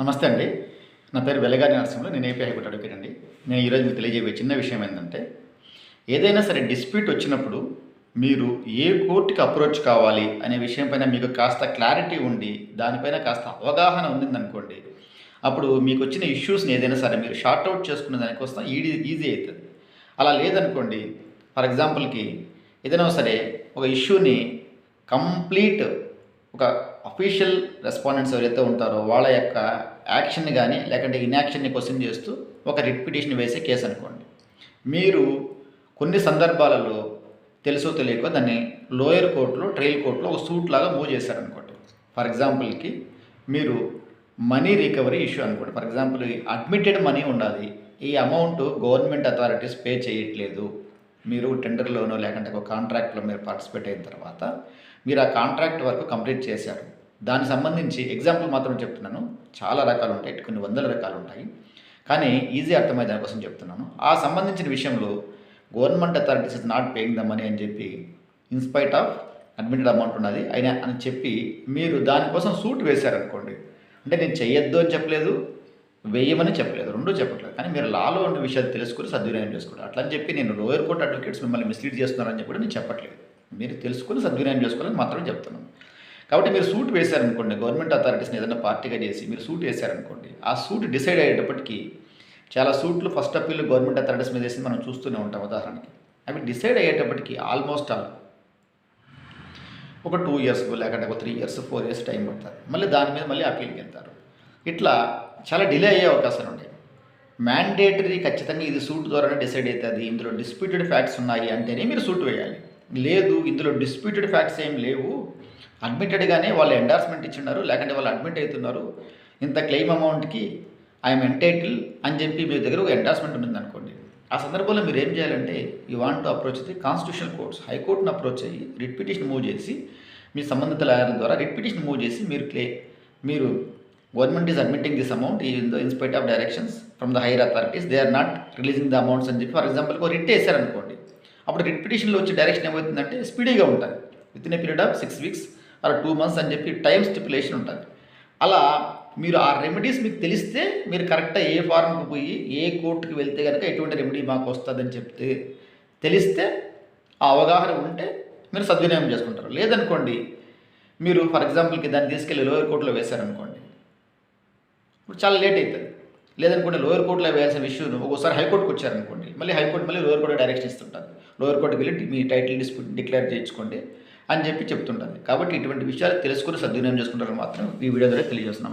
నమస్తే అండి. నా పేరు వెలగాని నరసింహులు. నేను ఏపీ హైకోర్టు అడ్వకేట్ అండి. నేను ఈరోజు మీకు తెలియజేయే చిన్న విషయం ఏంటంటే ఏదైనా సరే డిస్ప్యూట్ వచ్చినప్పుడు మీరు ఏ కోర్టుకి అప్రోచ్ కావాలి అనే విషయం పైన మీకు కాస్త క్లారిటీ ఉండి దానిపైన కాస్త అవగాహన ఉండిందనుకోండి అప్పుడు మీకు వచ్చిన ఇష్యూస్ని ఏదైనా సరే మీరు షార్ట్ అవుట్ చేసుకునే దానికోసం ఈడీ ఈజీ అవుతుంది. అలా లేదనుకోండి ఫర్ ఎగ్జాంపుల్కి ఏదైనా సరే ఒక ఇష్యూని కంప్లీట్ ఒక అఫీషియల్ రెస్పాండెంట్స్ ఎవరైతే ఉంటారో వాళ్ళ యొక్క యాక్షన్ని కానీ లేకుంటే ఇన్యాక్షన్ని క్వశ్చన్ చేస్తూ ఒక రిట్ పిటిషన్ వేసే కేసు అనుకోండి. మీరు కొన్ని సందర్భాలలో తెలుసో తెలియకో దాన్ని లోయర్ కోర్టులో ట్రయల్ కోర్టులో ఒక సూట్ లాగా మూవ్ చేశారనుకోండి. ఫర్ ఎగ్జాంపుల్కి మీరు మనీ రికవరీ ఇష్యూ అనుకోండి. ఫర్ ఎగ్జాంపుల్ అడ్మిటెడ్ మనీ ఉండాలి. ఈ అమౌంట్ గవర్నమెంట్ అథారిటీస్ పే చేయట్లేదు. మీరు టెండర్లోనో లేకుంటే ఒక కాంట్రాక్ట్లో మీరు పార్టిసిపేట్ అయిన తర్వాత మీరు ఆ కాంట్రాక్ట్ వరకు కంప్లీట్ చేశారు. దానికి సంబంధించి ఎగ్జాంపుల్ మాత్రం చెప్తున్నాను. చాలా రకాలు ఉంటాయి. కొన్ని వందల రకాలు ఉంటాయి. కానీ ఈజీ అర్థమయ్యే దానికోసం చెప్తున్నాను. ఆ సంబంధించిన విషయంలో government authorities is not paying the money అని చెప్పి ఇన్స్పైట్ ఆఫ్ అడ్మిటెడ్ అమౌంట్ ఉన్నది. అయినా అని చెప్పి మీరు దానికోసం సూట్ వేశారనుకోండి. అంటే నేను చెయ్యొద్దు అని చెప్పలేదు వేయమని చెప్పలేదు. రెండూ చెప్పట్లేదు. కానీ మీరు లాలో ఉండే విషయాలు తెలుసుకుని సద్వినియోగం చేసుకోండి. అట్లా అని చెప్పి నేను లోయర్ కోర్ట్ అడ్వకేట్స్ మిమ్మల్ని మిస్లీడ్ చేస్తున్నారని చెప్పి కూడా నేను చెప్పట్లేదు. మీరు తెలుసుకుని సద్వినియోగం చేసుకోవాలని మాత్రమే చెప్తున్నాను కాబట్టి మీరు సూట్ వేశారనుకోండి గవర్నమెంట్ అథారిటీస్ని ఏదైనా పార్టీగా చేసి మీరు సూట్ వేశారనుకోండి ఆ సూట్ డిసైడ్ అయ్యేటప్పటికీ చాలా సూట్లు ఫస్ట్ అప్పీల్ గవర్నమెంట్ అథారిటీస్ మీద వేసి మనం చూస్తూనే ఉంటాం ఉదాహరణకి. అవి డిసైడ్ అయ్యేటప్పటికి ఆల్మోస్ట్ ఆల్ ఒక టూ ఇయర్స్ లేకుంటే ఒక three years four years time పడుతుంది. మళ్ళీ దాని మీద మళ్ళీ అప్పీల్కి వెళ్తారు. ఇట్లా చాలా డిలే అయ్యే అవకాశాలు ఉంటాయి మ్యాండేటరీ ఖచ్చితంగా ఇది సూట్ ద్వారానే డిసైడ్ అవుతుంది. ఇందులో డిస్ప్యూటెడ్ ఫ్యాక్ట్స్ ఉన్నాయి అంటేనే మీరు సూట్ వేయాలి. లేదు ఇందులో డిస్ప్యూటెడ్ ఫ్యాక్ట్స్ ఏం లేవు. అడ్మిటెడ్గానే వాళ్ళు ఎండార్స్మెంట్ ఇచ్చిన్నారు లేకంటే వాళ్ళు అడ్మిట్ అవుతున్నారు. ఇంత క్లెయిమ్ అమౌంట్కి ఐఎమ్ ఎంటైటిల్ అని చెప్పి మీ దగ్గర ఒక ఎండార్స్మెంట్ ఉంది అనుకోండి. ఆ సందర్భంలో మీరు ఏం చేయాలంటే you want to approach the constitutional courts హైకోర్టును అప్రోచ్ అయ్యి రిట్ పిటిషన్ మూవ్ చేసి మీ సంబంధిత లాయర్ల ద్వారా రిట్ పిటిషన్ మూవ్ చేసి మీరు క్లే మీరు government is admitting this amount in the in spite of directions from the higher authorities they are not releasing the amounts అని చెప్పి ఫర్ ఎగ్జాంపుల్ ఒక రిట్ వేసారనుకోండి అప్పుడు రిపిటేషన్లో వచ్చే డైరెక్షన్ ఏమవుతుందంటే స్పీడీగా ఉంటుంది within a period of six weeks or two months అని చెప్పి టైం స్టిపులేషన్ ఉంటుంది. అలా మీరు ఆ రెమెడీస్ మీకు తెలిస్తే మీరు కరెక్ట్గా ఏ ఫార్మ్కి పోయి ఏ కోర్టుకి వెళ్తే కనుక ఎటువంటి రెమెడీ మాకు వస్తుందని చెప్తే తెలిస్తే ఆ అవగాహన ఉంటే మీరు సద్వినియోగం చేసుకుంటారు. లేదనుకోండి మీరు ఫర్ ఎగ్జాంపుల్కి దాన్ని తీసుకెళ్ళి లోయర్ కోర్టులో వేశారనుకోండి ఇప్పుడు చాలా లేట్ అవుతుంది లేదనుకోండి లోయర్ కోర్టులో వేయాల్సిన విషయం ఒక్కోసారి హైకోర్టుకు వచ్చారనుకోండి మళ్ళీ హైకోర్టు మళ్ళీ లోయర్ కోర్టు డైరెక్షన్ ఇస్తుంటారు. లోయర్ కోర్టుకి వెళ్ళి మీ టైటిల్ డిస్ప్యూట్ డిక్లేర్ చేయించుకోండి అని చెప్పి చెప్తుంటుంది కాబట్టి ఇటువంటి విషయాలు తెలుసుకుని సద్వినియోగం చేసుకుంటారని మాత్రం ఈ వీడియో ద్వారా తెలియజేస్తున్నాం.